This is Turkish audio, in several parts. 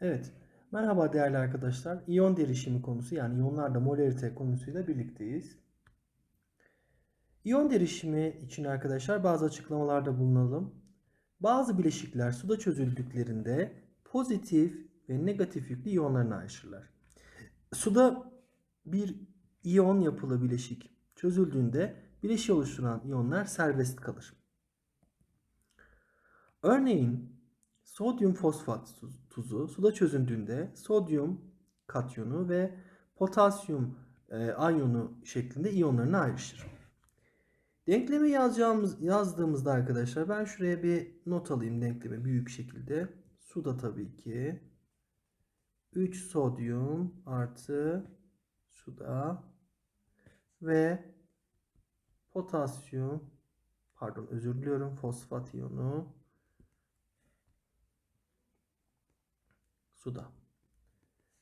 Evet. Merhaba değerli arkadaşlar. İyon derişimi konusu yani iyonlarda molarite konusuyla birlikteyiz. İyon derişimi için arkadaşlar bazı açıklamalarda bulunalım. Bazı bileşikler suda çözüldüklerinde pozitif ve negatif yüklü iyonlarına ayrışırlar. Suda bir iyon yapılı bileşik çözüldüğünde bileşiği oluşturan iyonlar serbest kalır. Örneğin sodyum fosfat tuz- tuzu suda çözündüğünde sodyum katyonu ve potasyum e, anyonu şeklinde iyonlarına ayrışır. Denklemi yazacağımız yazdığımızda arkadaşlar ben şuraya bir not alayım denklemi büyük şekilde. Suda tabii ki 3 sodyum artı suda ve potasyum pardon özür diliyorum fosfat iyonu suda.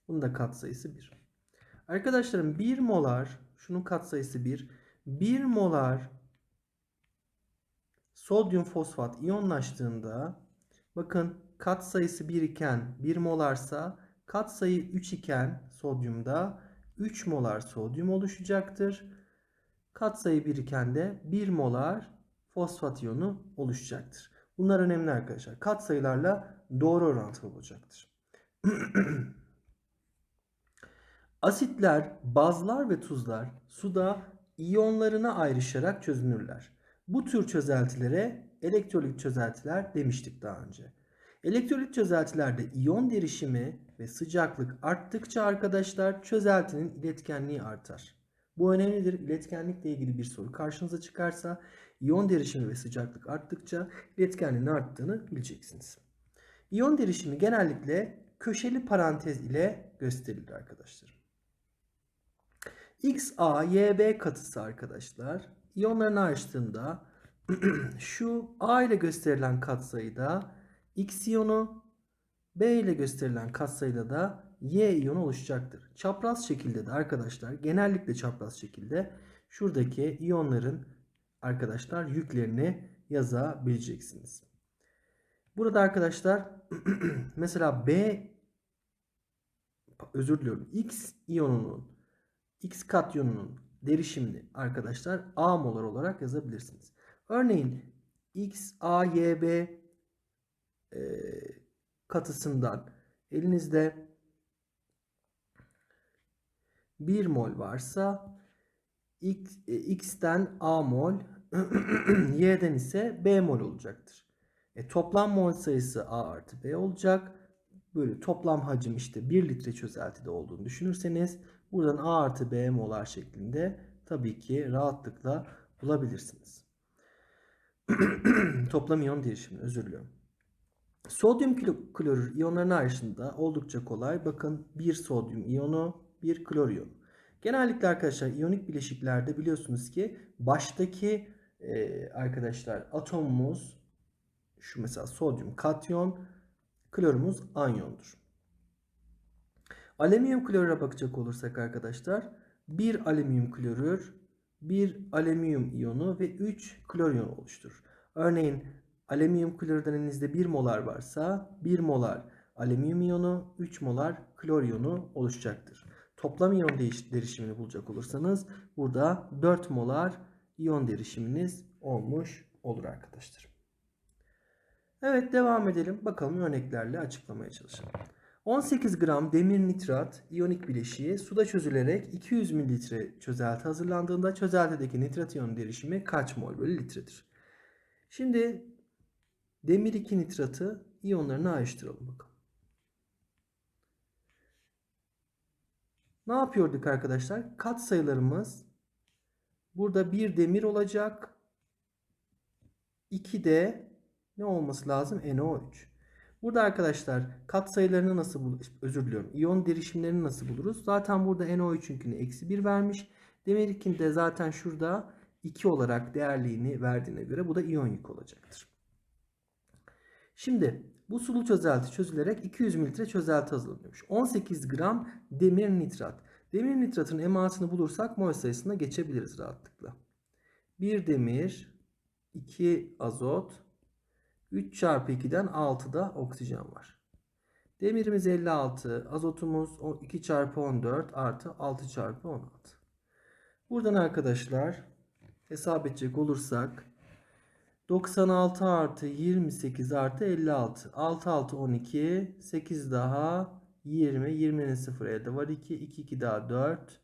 Bunun da katsayısı 1. Arkadaşlarım 1 molar şunun katsayısı 1. 1 molar sodyum fosfat iyonlaştığında bakın katsayısı 1 iken 1 molarsa katsayı 3 iken sodyumda 3 molar sodyum oluşacaktır. Katsayı 1 iken de 1 molar fosfat iyonu oluşacaktır. Bunlar önemli arkadaşlar. Katsayılarla doğru orantılı olacaktır. Asitler, bazlar ve tuzlar suda iyonlarına ayrışarak çözünürler. Bu tür çözeltilere elektrolit çözeltiler demiştik daha önce. Elektrolit çözeltilerde iyon derişimi ve sıcaklık arttıkça arkadaşlar çözeltinin iletkenliği artar. Bu önemlidir. İletkenlikle ilgili bir soru karşınıza çıkarsa iyon derişimi ve sıcaklık arttıkça iletkenliğin arttığını bileceksiniz. İyon derişimi genellikle köşeli parantez ile gösterilir arkadaşlar. XA, YB katısı arkadaşlar iyonların ayrıştığında şu A ile gösterilen katsayıda X iyonu B ile gösterilen katsayıda da Y iyonu oluşacaktır. Çapraz şekilde de arkadaşlar genellikle çapraz şekilde şuradaki iyonların arkadaşlar yüklerini yazabileceksiniz. Burada arkadaşlar mesela B özür diliyorum X iyonunun X katyonunun derişimini arkadaşlar A molar olarak yazabilirsiniz. Örneğin X, A, Y, B e, katısından elinizde 1 mol varsa X, e, X'ten A mol Y'den ise B mol olacaktır. E, toplam mol sayısı A artı B olacak. Böyle toplam hacim işte 1 litre çözeltide olduğunu düşünürseniz buradan A artı B molar şeklinde tabii ki rahatlıkla bulabilirsiniz. toplam iyon derişimi özür diliyorum. Sodyum klo- klorür iyonlarının ayrışında oldukça kolay. Bakın bir sodyum iyonu, bir klor iyonu. Genellikle arkadaşlar iyonik bileşiklerde biliyorsunuz ki baştaki e, arkadaşlar atomumuz şu mesela sodyum katyon, klorumuz anyondur. Alüminyum klorüre bakacak olursak arkadaşlar bir alüminyum klorür, bir alüminyum iyonu ve 3 klor iyonu oluşturur. Örneğin alüminyum klorürden elinizde 1 molar varsa 1 molar alüminyum iyonu, 3 molar klor iyonu oluşacaktır. Toplam iyon derişimini bulacak olursanız burada 4 molar iyon derişiminiz olmuş olur arkadaşlar. Evet devam edelim. Bakalım örneklerle açıklamaya çalışalım. 18 gram demir nitrat iyonik bileşiği suda çözülerek 200 mililitre çözelti hazırlandığında çözeltideki nitrat iyon derişimi kaç mol bölü litredir? Şimdi demir 2 nitratı iyonlarına ayrıştıralım bakalım. Ne yapıyorduk arkadaşlar? Kat sayılarımız burada bir demir olacak. 2 de ne olması lazım? NO3. Burada arkadaşlar kat sayılarını nasıl bul özür diliyorum. İyon derişimlerini nasıl buluruz? Zaten burada NO3'ünkünü eksi 1 vermiş. Demir 2'nin de zaten şurada 2 olarak değerliğini verdiğine göre bu da iyon yük olacaktır. Şimdi bu sulu çözelti çözülerek 200 mililitre çözelti hazırlanıyormuş. 18 gram demir nitrat. Demir nitratın emasını bulursak mol sayısına geçebiliriz rahatlıkla. 1 demir, 2 azot, 3 çarpı 2'den 6'da oksijen var. Demirimiz 56. Azotumuz o 2 çarpı 14 artı 6 çarpı 16. Buradan arkadaşlar hesap edecek olursak 96 artı 28 artı 56. 6 6 12. 8 daha 20. 20'nin 0 elde var 2. 2 2 daha 4.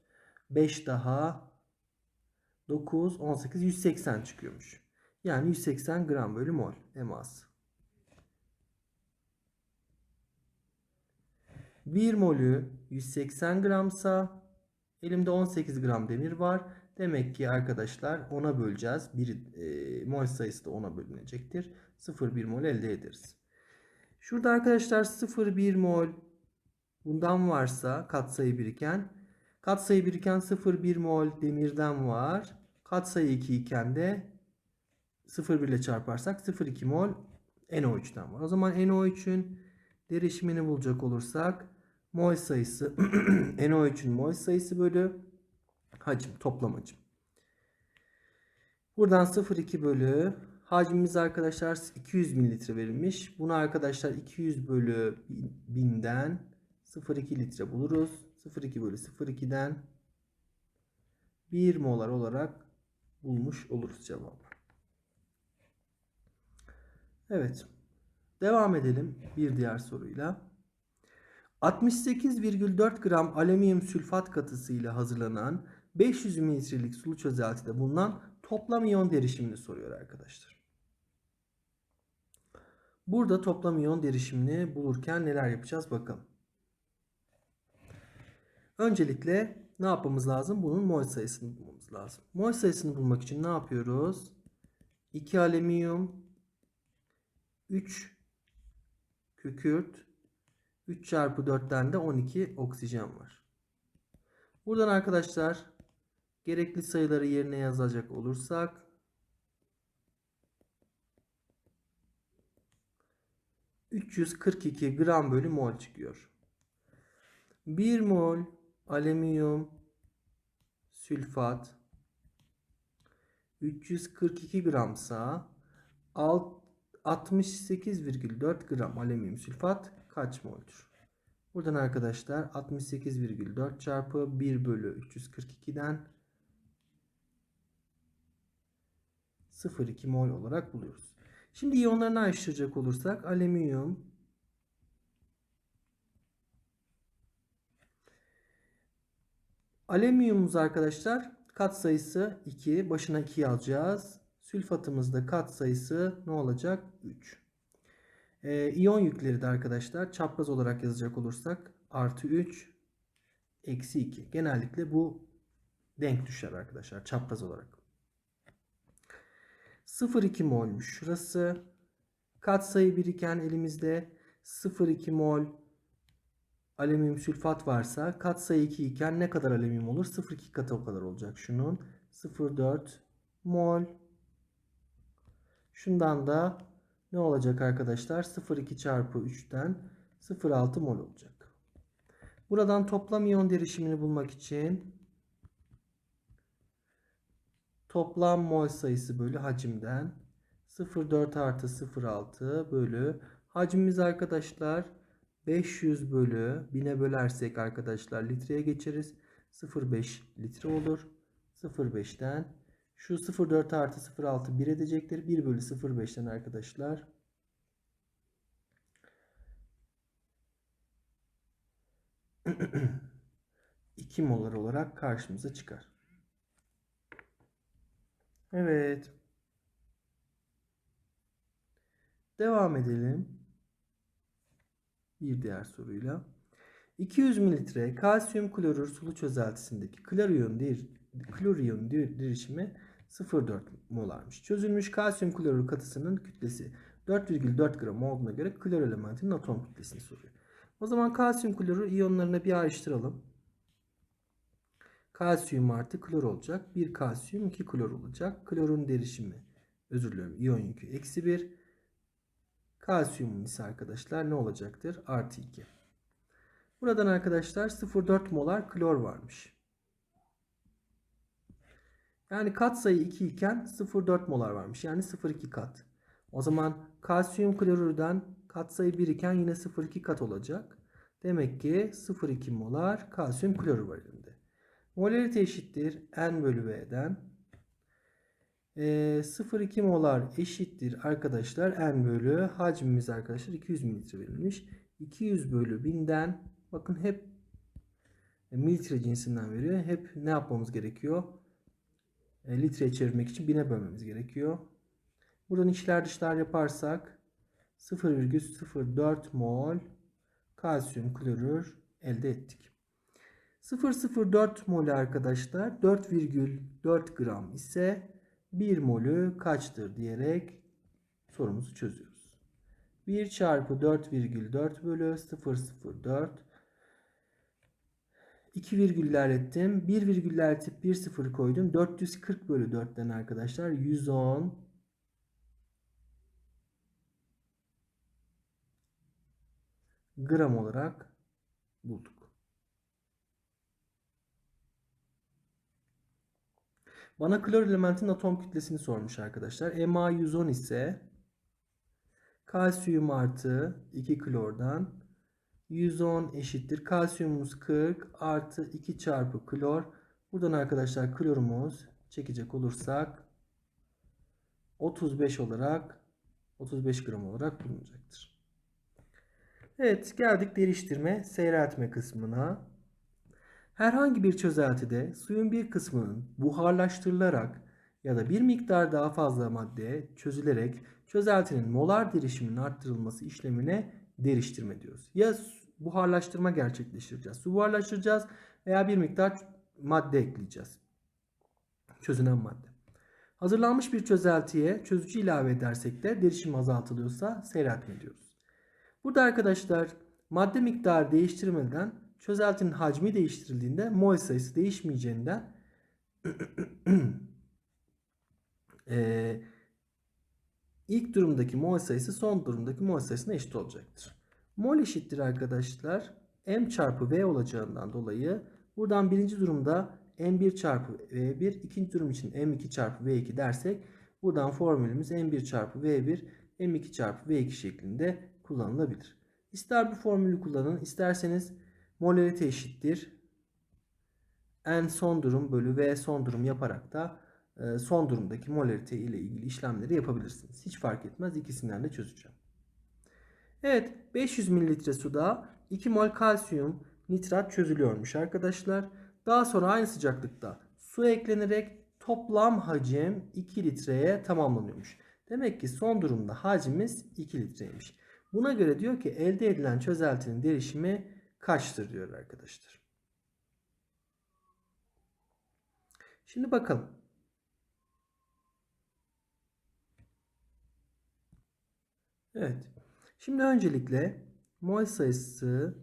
5 daha 9 18 180 çıkıyormuş. Yani 180 gram bölü mol eması. 1 molü 180 gramsa elimde 18 gram demir var. Demek ki arkadaşlar 10'a böleceğiz. Bir e, mol sayısı da 10'a bölünecektir. 0,1 mol elde ederiz. Şurada arkadaşlar 0,1 mol bundan varsa katsayı biriken katsayı biriken 0,1 mol demirden var. Katsayı 2 iken de 0,1 ile çarparsak 0,2 mol NO3'ten var. O zaman NO3'ün derişimini bulacak olursak mol sayısı NO3'ün mol sayısı bölü hacim toplam hacim. Buradan 0,2 bölü hacmimiz arkadaşlar 200 mililitre verilmiş. Bunu arkadaşlar 200 bölü 1000'den 0,2 litre buluruz. 0,2 bölü 0,2'den 1 molar olarak bulmuş oluruz cevabı. Evet. Devam edelim bir diğer soruyla. 68,4 gram alüminyum sülfat katısıyla hazırlanan 500 mililitrelik sulu çözeltide bulunan toplam iyon derişimini soruyor arkadaşlar. Burada toplam iyon derişimini bulurken neler yapacağız bakalım. Öncelikle ne yapmamız lazım? Bunun mol sayısını bulmamız lazım. Mol sayısını bulmak için ne yapıyoruz? 2 alüminyum 3 kükürt 3 çarpı 4'ten de 12 oksijen var. Buradan arkadaşlar gerekli sayıları yerine yazacak olursak ...342 gram bölü mol çıkıyor. 1 mol alüminyum sülfat 342 gramsa 68,4 gram alüminyum sülfat kaç mol'dur? Buradan arkadaşlar 68,4 çarpı 1 bölü 342'den 0,2 mol olarak buluyoruz. Şimdi iyonlarını ayrıştıracak olursak alüminyum Alüminyumumuz arkadaşlar kat sayısı 2. Başına 2 yazacağız. Sülfatımızda kat sayısı ne olacak? 3. Ee, iyon yükleri de arkadaşlar çapraz olarak yazacak olursak artı 3 eksi 2. Genellikle bu denk düşer arkadaşlar çapraz olarak. 0,2 molmuş şurası. Kat sayı biriken elimizde 0,2 mol alüminyum sülfat varsa katsayı 2 iken ne kadar alüminyum olur? 0,2 katı o kadar olacak şunun. 0,4 mol. Şundan da ne olacak arkadaşlar? 0,2 çarpı 3'ten 0,6 mol olacak. Buradan toplam iyon derişimini bulmak için toplam mol sayısı bölü hacimden 0,4 artı 0,6 bölü hacmimiz arkadaşlar 500 bölü 1000'e bölersek arkadaşlar litreye geçeriz. 0,5 litre olur. 0,5'ten şu 0,4 artı 0,6 1 edecektir. 1 bölü 0,5'ten arkadaşlar 2 molar olarak karşımıza çıkar. Evet. Devam edelim bir diğer soruyla. 200 mililitre kalsiyum klorür sulu çözeltisindeki kloriyon dir, kloriyon derişimi 0,4 molarmış. Çözülmüş kalsiyum klorür katısının kütlesi 4,4 gram olduğuna göre klor elementinin atom kütlesini soruyor. O zaman kalsiyum klorür iyonlarına bir ayrıştıralım. Kalsiyum artı klor olacak. 1 kalsiyum 2 klor olacak. Klorun derişimi özür diliyorum iyon yükü eksi 1. Kalsiyumun ise arkadaşlar ne olacaktır? Artı 2. Buradan arkadaşlar 0,4 molar klor varmış. Yani kat sayı 2 iken 0,4 molar varmış. Yani 0,2 kat. O zaman kalsiyum klorürden Katsayı 1 iken yine 0,2 kat olacak. Demek ki 0,2 molar kalsiyum klorür var elimde. Molarite eşittir N bölü V'den. E, 0,2 molar eşittir arkadaşlar N bölü hacmimiz arkadaşlar 200 mililitre verilmiş. 200 bölü 1000'den bakın hep mililitre cinsinden veriyor. Hep ne yapmamız gerekiyor? E, litreye çevirmek için bine bölmemiz gerekiyor. Buradan içler dışlar yaparsak 0,04 mol kalsiyum klorür elde ettik. 0,04 mol arkadaşlar 4,4 gram ise 1 molü kaçtır diyerek sorumuzu çözüyoruz. 1 çarpı 4,4 bölü 0,04 2 virgüller ettim. 1 virgüller etip 1 sıfır koydum. 440 bölü 4'ten arkadaşlar 110 gram olarak bulduk. Bana klor elementin atom kütlesini sormuş arkadaşlar. Ma 110 ise kalsiyum artı 2 klordan 110 eşittir. Kalsiyumumuz 40 artı 2 çarpı klor. Buradan arkadaşlar klorumuz çekecek olursak 35 olarak 35 gram olarak bulunacaktır. Evet geldik değiştirme seyreltme kısmına. Herhangi bir çözeltide suyun bir kısmının buharlaştırılarak ya da bir miktar daha fazla madde çözülerek çözeltinin molar derişiminin arttırılması işlemine deriştirme diyoruz. Ya buharlaştırma gerçekleştireceğiz. Su buharlaştıracağız veya bir miktar madde ekleyeceğiz. Çözünen madde. Hazırlanmış bir çözeltiye çözücü ilave edersek de derişim azaltılıyorsa seyreltme diyoruz. Burada arkadaşlar madde miktarı değiştirmeden çözeltinin hacmi değiştirildiğinde mol sayısı değişmeyeceğinden e, ilk durumdaki mol sayısı son durumdaki mol sayısına eşit olacaktır. Mol eşittir arkadaşlar m çarpı v olacağından dolayı buradan birinci durumda m1 çarpı v1 ikinci durum için m2 çarpı v2 dersek buradan formülümüz m1 çarpı v1 m2 çarpı v2 şeklinde kullanılabilir. İster bu formülü kullanın isterseniz molarite eşittir n son durum bölü v son durum yaparak da son durumdaki molarite ile ilgili işlemleri yapabilirsiniz. Hiç fark etmez ikisinden de çözeceğim. Evet 500 mililitre suda 2 mol kalsiyum nitrat çözülüyormuş arkadaşlar. Daha sonra aynı sıcaklıkta su eklenerek toplam hacim 2 litreye tamamlanıyormuş. Demek ki son durumda hacmimiz 2 litreymiş. Buna göre diyor ki elde edilen çözeltinin derişimi kaçtır diyor arkadaşlar. Şimdi bakalım. Evet. Şimdi öncelikle mol sayısı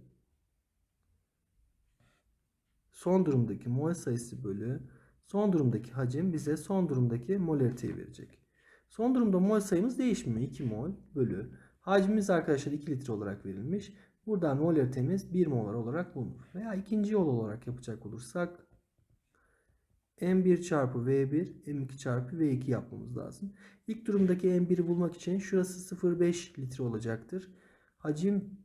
son durumdaki mol sayısı bölü son durumdaki hacim bize son durumdaki molariteyi verecek. Son durumda mol sayımız değişmiyor. 2 mol bölü. Hacmimiz arkadaşlar 2 litre olarak verilmiş. Buradan molaritemiz 1 molar olarak bulunur. Veya ikinci yol olarak yapacak olursak M1 çarpı V1 M2 çarpı V2 yapmamız lazım. İlk durumdaki M1'i bulmak için şurası 0,5 litre olacaktır. Hacim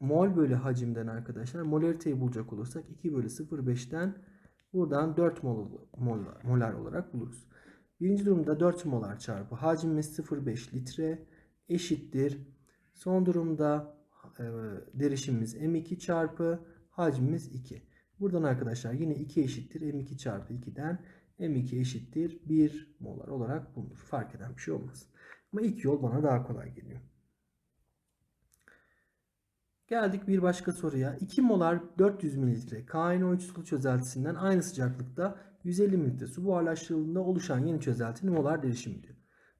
mol bölü hacimden arkadaşlar molariteyi bulacak olursak 2 bölü 0,5'ten buradan 4 mol, molar, molar olarak buluruz. Birinci durumda 4 molar çarpı hacmimiz 0,5 litre eşittir. Son durumda e, derişimimiz M2 çarpı hacmimiz 2. Buradan arkadaşlar yine 2 eşittir M2 çarpı 2'den M2 eşittir 1 molar olarak bulunur. Fark eden bir şey olmaz. Ama ilk yol bana daha kolay geliyor. Geldik bir başka soruya. 2 molar 400 mililitre KNO3 sulu çözeltisinden aynı sıcaklıkta 150 mililitre su buharlaştırıldığında oluşan yeni çözeltinin molar derişimi diyor.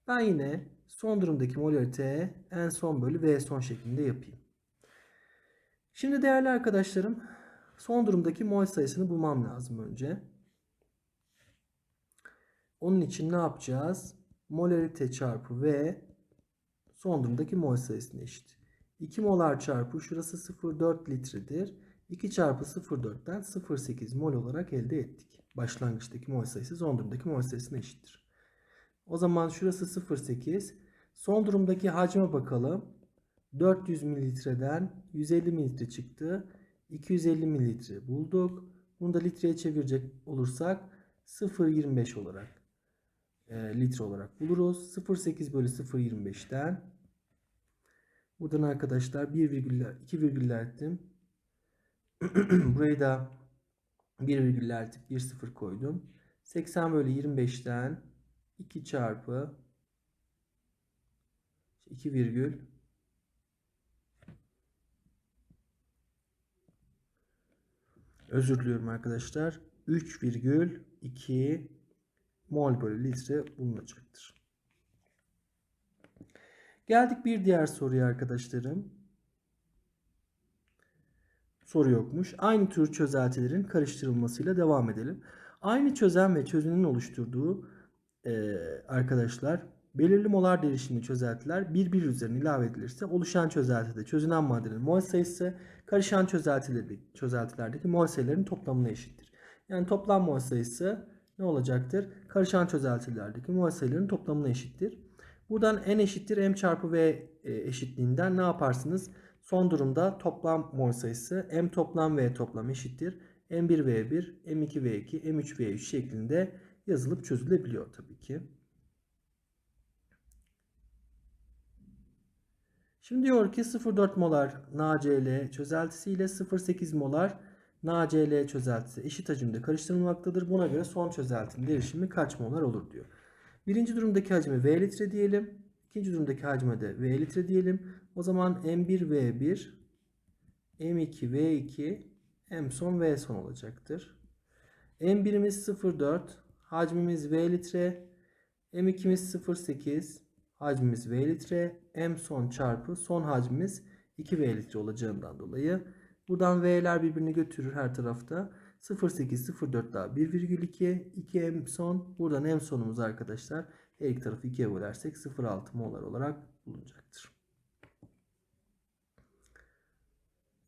Ben yine son durumdaki molarite en son bölü V son şeklinde yapayım. Şimdi değerli arkadaşlarım son durumdaki mol sayısını bulmam lazım önce. Onun için ne yapacağız? Molarite çarpı V son durumdaki mol sayısına eşit. 2 molar çarpı şurası 0,4 litredir. 2 çarpı 0,4'ten 0,8 mol olarak elde ettik. Başlangıçtaki mol sayısı son durumdaki mol sayısına eşittir. O zaman şurası 0,8. Son durumdaki hacme bakalım. 400 mililitreden 150 mililitre çıktı. 250 mililitre bulduk. Bunu da litreye çevirecek olursak 0.25 olarak e, litre olarak buluruz. 0.8 bölü 0.25'ten buradan arkadaşlar 1 virgüller 2 virgüller ettim. Burayı da 1 virgüller etip 1 sıfır koydum. 80 bölü 25'ten 2 çarpı 2 virgül özür diliyorum arkadaşlar 3,2 mol bölü litre bulunacaktır. Geldik bir diğer soruya arkadaşlarım. Soru yokmuş. Aynı tür çözeltilerin karıştırılmasıyla devam edelim. Aynı çözen ve çözünün oluşturduğu e, arkadaşlar belirli molar değişimli çözeltiler bir bir üzerine ilave edilirse oluşan çözeltide çözünen maddenin mol sayısı karışan çözeltilerdeki, çözeltilerdeki mol sayılarının toplamına eşittir. Yani toplam mol sayısı ne olacaktır? Karışan çözeltilerdeki mol sayılarının toplamına eşittir. Buradan n eşittir m çarpı v e, eşitliğinden ne yaparsınız? Son durumda toplam mol sayısı m toplam v toplam eşittir. m1v1, m2v2, m3v3 şeklinde yazılıp çözülebiliyor tabii ki. Şimdi diyor ki 0,4 molar NaCl çözeltisi ile 0,8 molar NaCl çözeltisi eşit hacimde karıştırılmaktadır. Buna göre son çözeltinin derişimi kaç molar olur diyor. Birinci durumdaki hacme V litre diyelim. İkinci durumdaki hacme de V litre diyelim. O zaman M1V1, M2V2, M son V son olacaktır. M1'imiz 0,4, hacmimiz V litre, M2'miz 0,8, hacmimiz V litre, M son çarpı son hacmimiz 2V litre olacağından dolayı buradan V'ler birbirini götürür her tarafta. 0.8 0.4 daha 1,2 2 M son buradan M sonumuz arkadaşlar her iki tarafı 2'ye bölersek 0.6 molar olarak bulunacaktır.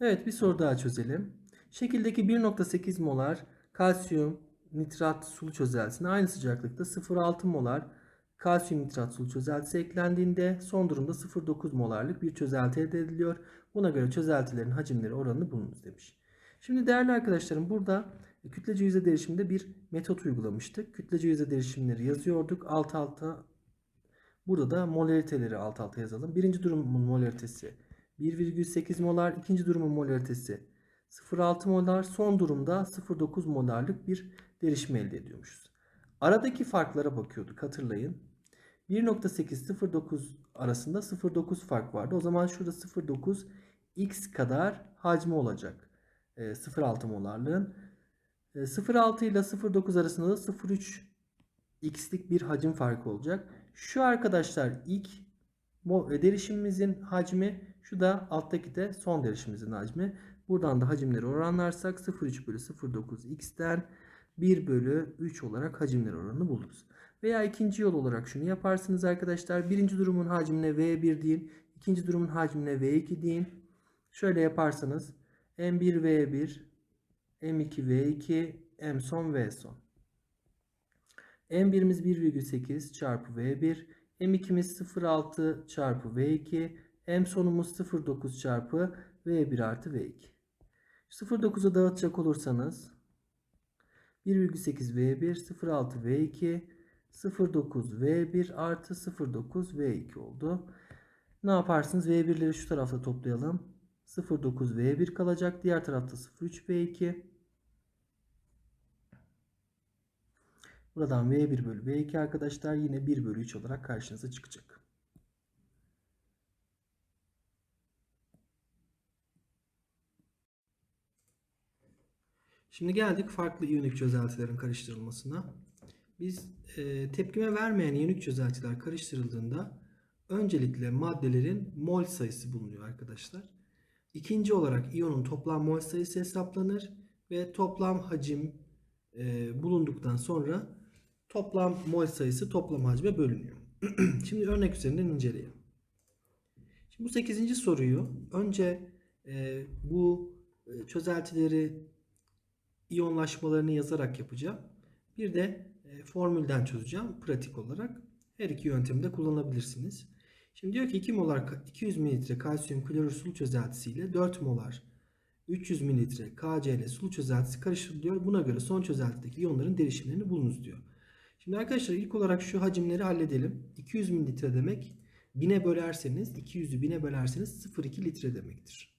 Evet bir soru daha çözelim. Şekildeki 1.8 molar kalsiyum nitrat sulu çözeltisine aynı sıcaklıkta 0.6 molar kalsiyum nitrat sulu çözeltisi eklendiğinde son durumda 0.9 molarlık bir çözelti elde ediliyor. Buna göre çözeltilerin hacimleri oranını bulunuz demiş. Şimdi değerli arkadaşlarım burada kütlece yüzde değişiminde bir metot uygulamıştık. Kütlece yüzde değişimleri yazıyorduk. Alt alta burada da molariteleri alt alta yazalım. Birinci durumun molaritesi 1,8 molar. ikinci durumun molaritesi 0,6 molar. Son durumda 0,9 molarlık bir derişim elde ediyormuşuz. Aradaki farklara bakıyorduk hatırlayın. 1.8-0.9 arasında 0.9 fark vardı. O zaman şurada 0.9 x kadar hacmi olacak. 0.6 molarlığın. 0.6 ile 0.9 arasında da 0.3 x'lik bir hacim farkı olacak. Şu arkadaşlar ilk derişimimizin hacmi. Şu da alttaki de son derişimimizin hacmi. Buradan da hacimleri oranlarsak 0.3 bölü 0.9 x'ten 1 bölü 3 olarak hacimler oranını buluruz. Veya ikinci yol olarak şunu yaparsınız arkadaşlar. Birinci durumun hacmine V1 deyin. ikinci durumun hacmine V2 deyin. Şöyle yaparsanız M1 V1, M2 V2, M son V son. M1'imiz 1,8 çarpı V1, M2'miz 0,6 çarpı V2, M sonumuz 0,9 çarpı V1 artı V2. 0,9'u dağıtacak olursanız 1,8 V1, 0,6 V2, 0,9 V1 artı 0,9 V2 oldu. Ne yaparsınız? V1'leri şu tarafta toplayalım. 0,9 V1 kalacak. Diğer tarafta 0,3 V2. Buradan V1 bölü V2 arkadaşlar yine 1 bölü 3 olarak karşınıza çıkacak. Şimdi geldik farklı iyonik çözeltilerin karıştırılmasına. Biz e, tepkime vermeyen iyonik çözeltiler karıştırıldığında öncelikle maddelerin mol sayısı bulunuyor arkadaşlar. İkinci olarak iyonun toplam mol sayısı hesaplanır ve toplam hacim e, bulunduktan sonra toplam mol sayısı toplam hacme bölünüyor. Şimdi örnek üzerinden inceleyelim. Şimdi bu 8. soruyu önce e, bu e, çözeltileri iyonlaşmalarını yazarak yapacağım. Bir de e, formülden çözeceğim pratik olarak. Her iki yöntemi de kullanabilirsiniz. Şimdi diyor ki 2 molar ka- 200 mililitre kalsiyum klorür sulu çözeltisiyle 4 molar 300 mililitre KCl sulu çözeltisi karıştırılıyor. Buna göre son çözeltideki iyonların derişimlerini bulunuz diyor. Şimdi arkadaşlar ilk olarak şu hacimleri halledelim. 200 mililitre demek 1000'e bölerseniz 200'ü 1000'e bölerseniz 0,2 litre demektir.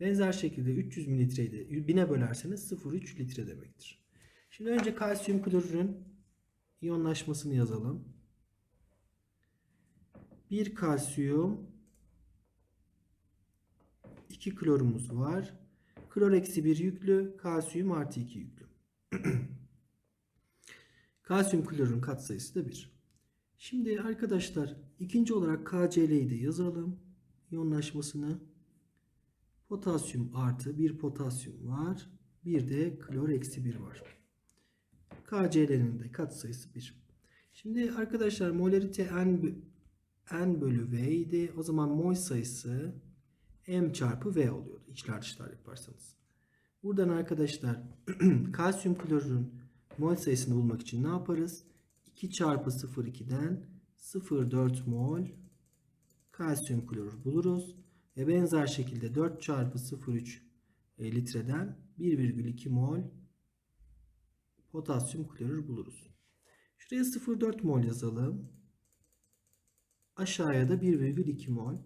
Benzer şekilde 300 mililitreyi de 1000'e bölerseniz 0,3 litre demektir. Şimdi önce kalsiyum klorürün iyonlaşmasını yazalım. 1 kalsiyum 2 klorumuz var. Klor eksi 1 yüklü, kalsiyum artı 2 yüklü. kalsiyum klorun katsayısı da 1. Şimdi arkadaşlar ikinci olarak KCl'yi de yazalım. İyonlaşmasını. Potasyum artı 1 potasyum var. Bir de klor eksi 1 var. KCl'nin de katsayısı 1. Şimdi arkadaşlar molarite n, n bölü v idi. O zaman mol sayısı m çarpı v oluyordu. İçler dışlar yaparsanız. Buradan arkadaşlar kalsiyum klorürün mol sayısını bulmak için ne yaparız? 2 çarpı 0,2'den 0,4 mol kalsiyum klorür buluruz. Ve benzer şekilde 4 çarpı 0,3 e, litreden 1,2 mol potasyum klorür buluruz. Şuraya 0,4 mol yazalım. Aşağıya da 1,2 mol.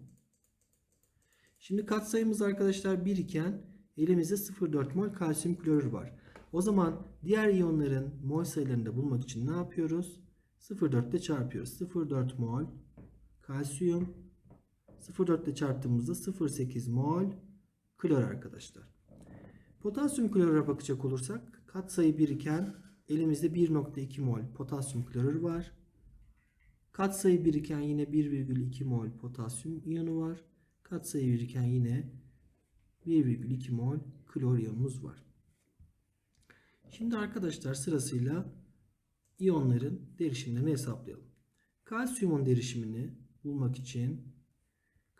Şimdi katsayımız arkadaşlar 1 iken elimizde 0,4 mol kalsiyum klorür var. O zaman diğer iyonların mol sayılarını da bulmak için ne yapıyoruz? 0,4 ile çarpıyoruz. 0,4 mol kalsiyum 0,4 ile çarptığımızda 0,8 mol klor arkadaşlar. Potasyum klorüre bakacak olursak katsayı 1 iken elimizde 1,2 mol potasyum klorür var. Katsayı 1 iken yine 1,2 mol potasyum iyonu var. Katsayı 1 iken yine 1,2 mol klor iyonumuz var. Şimdi arkadaşlar sırasıyla iyonların derişimlerini hesaplayalım. Kalsiyumun derişimini bulmak için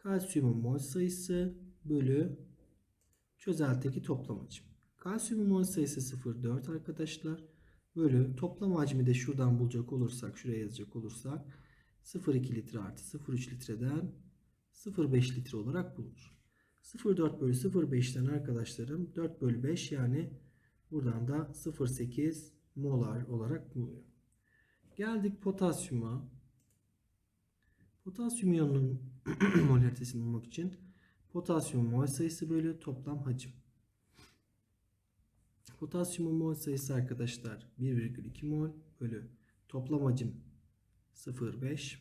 kalsiyumun mol sayısı bölü çözeltideki toplam hacim. Kalsiyumun mol sayısı 0,4 arkadaşlar. Bölü toplam hacmi de şuradan bulacak olursak, şuraya yazacak olursak 0,2 litre artı 0,3 litreden 0,5 litre olarak bulunur. 0,4 bölü 0,5'ten arkadaşlarım 4 bölü 5 yani buradan da 0,8 molar olarak bulunuyor. Geldik potasyuma. Potasyum iyonunun molaritesini bulmak için potasyum mol sayısı bölü toplam hacim. Potasyumun mol sayısı arkadaşlar 1,2 mol bölü toplam hacim 0,5.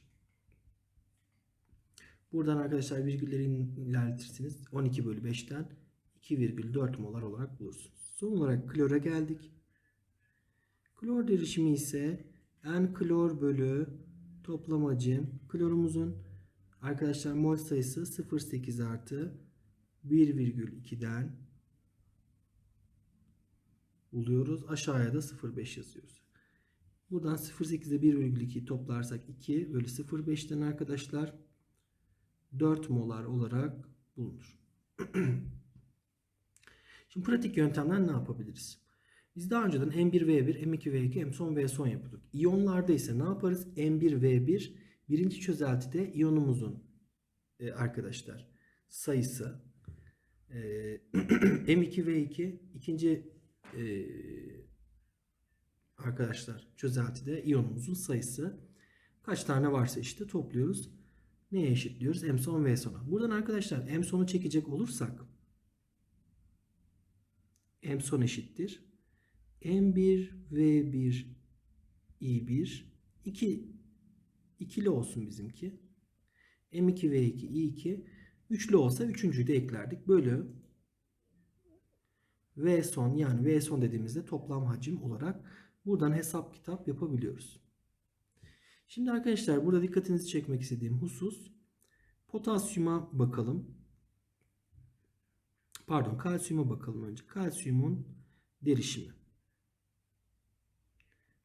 Buradan arkadaşlar virgülleri ilerletirsiniz. 12 bölü 5'ten 2,4 molar olarak bulursunuz. Son olarak klora geldik. Klor derişimi ise n klor bölü toplam hacim. Klorumuzun arkadaşlar mol sayısı 0,8 artı 1,2'den buluyoruz. Aşağıya da 0,5 yazıyoruz. Buradan 0,8 ile 1,2'yi toplarsak 2 bölü 0,5'ten arkadaşlar 4 molar olarak bulunur. Şimdi pratik yöntemden ne yapabiliriz? Biz daha önceden M1V1, M2V2, M son V son yapıyorduk. İyonlarda ise ne yaparız? M1V1 birinci çözeltide iyonumuzun e, arkadaşlar sayısı e, M2V2 ikinci e, arkadaşlar çözeltide iyonumuzun sayısı kaç tane varsa işte topluyoruz. Neye eşitliyoruz? M son V sona. Buradan arkadaşlar M sonu çekecek olursak M son eşittir. M1 V1 I1 2 ikili olsun bizimki. M2 V2 I2 üçlü olsa üçüncüyü de eklerdik. Bölü V son yani V son dediğimizde toplam hacim olarak buradan hesap kitap yapabiliyoruz. Şimdi arkadaşlar burada dikkatinizi çekmek istediğim husus potasyuma bakalım. Pardon kalsiyuma bakalım önce. Kalsiyumun derişimi.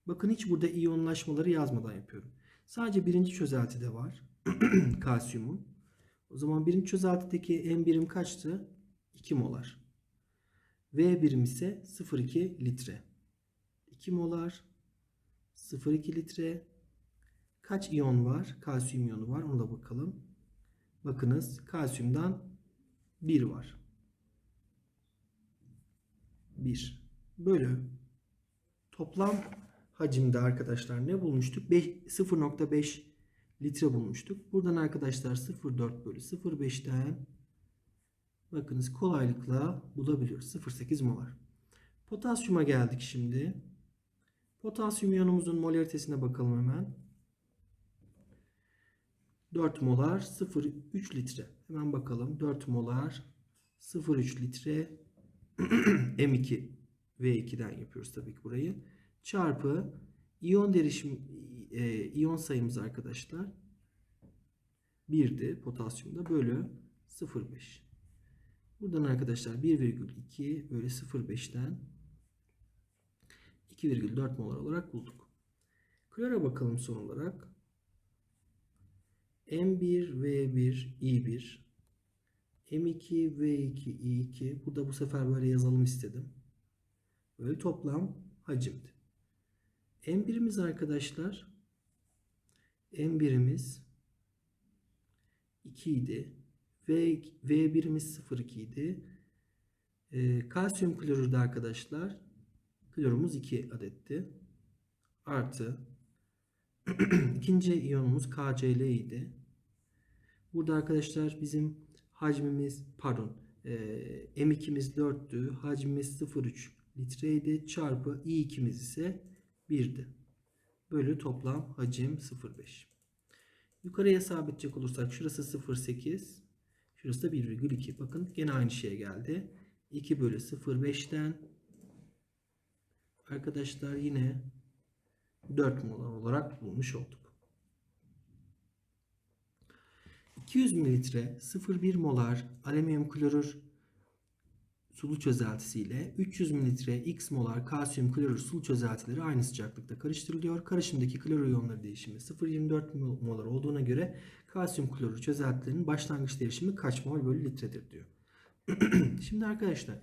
Bakın hiç burada iyonlaşmaları yazmadan yapıyorum. Sadece birinci çözeltide var. kalsiyumun. O zaman birinci çözeltideki M birim kaçtı? 2 molar. V birim ise 0,2 litre. 2 molar 0,2 litre Kaç iyon var? Kalsiyum iyonu var. Ona da bakalım. Bakınız kalsiyumdan 1 var. 1 bölü toplam hacimde arkadaşlar ne bulmuştuk? Beş- 0.5 litre bulmuştuk. Buradan arkadaşlar 0.4 bölü 0.5'ten bakınız kolaylıkla bulabiliyoruz. 0.8 molar. Potasyuma geldik şimdi. Potasyum iyonumuzun molaritesine bakalım hemen. 4 molar 0,3 litre. Hemen bakalım. 4 molar 0,3 litre M2 V2'den yapıyoruz tabii ki burayı. Çarpı iyon derişim e, iyon sayımız arkadaşlar 1'di potasyumda bölü 0,5. Buradan arkadaşlar 1,2 bölü 0,5'ten 2,4 molar olarak bulduk. Klora bakalım son olarak. M1 V1 I1 M2 V2 I2 burada bu sefer böyle yazalım istedim. Böyle toplam hacimdi. M1'imiz arkadaşlar M1'imiz 2 idi. V, V1'imiz 0,2 idi. Ee, kalsiyum klorürde arkadaşlar klorumuz 2 adetti. Artı ikinci iyonumuz KCl idi. Burada arkadaşlar bizim hacmimiz pardon e, M2'miz 4'tü. Hacmimiz 0,3 litreydi. Çarpı I2'miz ise 1'di. Bölü toplam hacim 0,5. Yukarıya sabitleyecek olursak şurası 0,8. Şurası da 1,2. Bakın gene aynı şeye geldi. 2 bölü 0,5'ten arkadaşlar yine 4 molar olarak bulmuş olduk. 200 mililitre 0,1 molar alüminyum klorür sulu çözeltisi ile 300 mililitre x molar kalsiyum klorür sulu çözeltileri aynı sıcaklıkta karıştırılıyor. Karışımdaki klorür iyonları değişimi 0,24 molar olduğuna göre kalsiyum klorür çözeltilerinin başlangıç değişimi kaç mol bölü litredir diyor. Şimdi arkadaşlar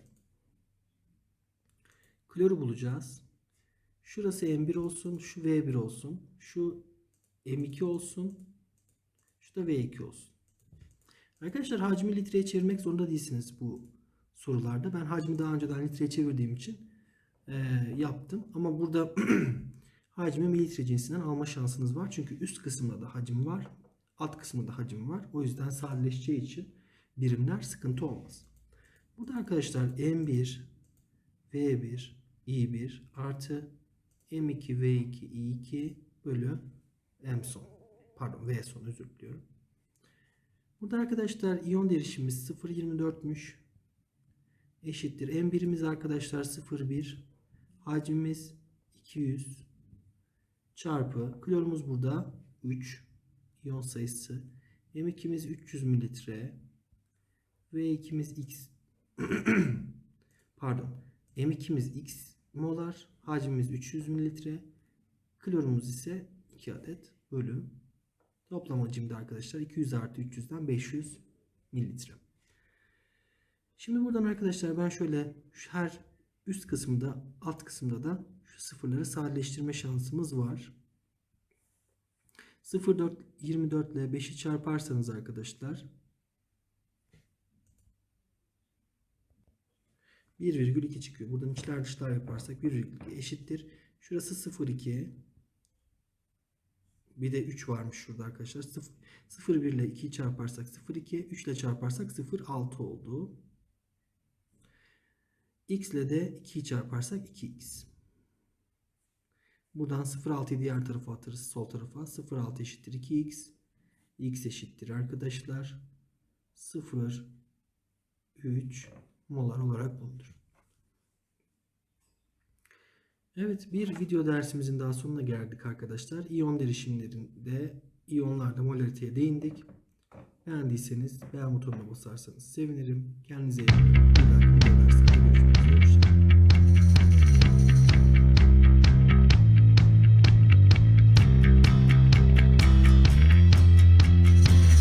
kloru bulacağız. Şurası M1 olsun, şu V1 olsun, şu M2 olsun, şu da V2 olsun. Arkadaşlar hacmi litreye çevirmek zorunda değilsiniz bu sorularda. Ben hacmi daha önceden litreye çevirdiğim için e, yaptım. Ama burada hacmi mililitre cinsinden alma şansınız var. Çünkü üst kısımda da hacim var, alt kısmında da hacim var. O yüzden sadeleşeceği için birimler sıkıntı olmaz. Burada arkadaşlar M1, V1, I1 artı M2 V2 I2 bölü M son. Pardon V son özür diliyorum. Burada arkadaşlar iyon derişimimiz 0.24'müş. Eşittir. M1'imiz arkadaşlar 0.1. Hacmimiz 200 çarpı klorumuz burada 3 iyon sayısı. M2'miz 300 mililitre. V2'miz X pardon. M2'miz X molar. Hacmimiz 300 mililitre. Klorumuz ise 2 adet bölü. Toplam hacimde arkadaşlar 200 artı 300'den 500 mililitre. Şimdi buradan arkadaşlar ben şöyle şu her üst kısımda alt kısımda da şu sıfırları sadeleştirme şansımız var. 0,4 24 ile 5'i çarparsanız arkadaşlar 1,2 çıkıyor. Buradan içler dışlar yaparsak 1,2 eşittir. Şurası 0,2 bir de 3 varmış şurada arkadaşlar. 0,1 ile 2'yi çarparsak 0,2 3 ile çarparsak 0,6 oldu. X ile de 2'yi çarparsak 2x. Buradan 0,6'yı diğer tarafa atarız sol tarafa. 0,6 eşittir 2x. x eşittir arkadaşlar. 0, 3 molar olarak bulunur. Evet bir video dersimizin daha sonuna geldik arkadaşlar. İyon derişimlerinde iyonlarda molariteye değindik. Beğendiyseniz beğen butonuna basarsanız sevinirim. Kendinize iyi bakın. Ich bin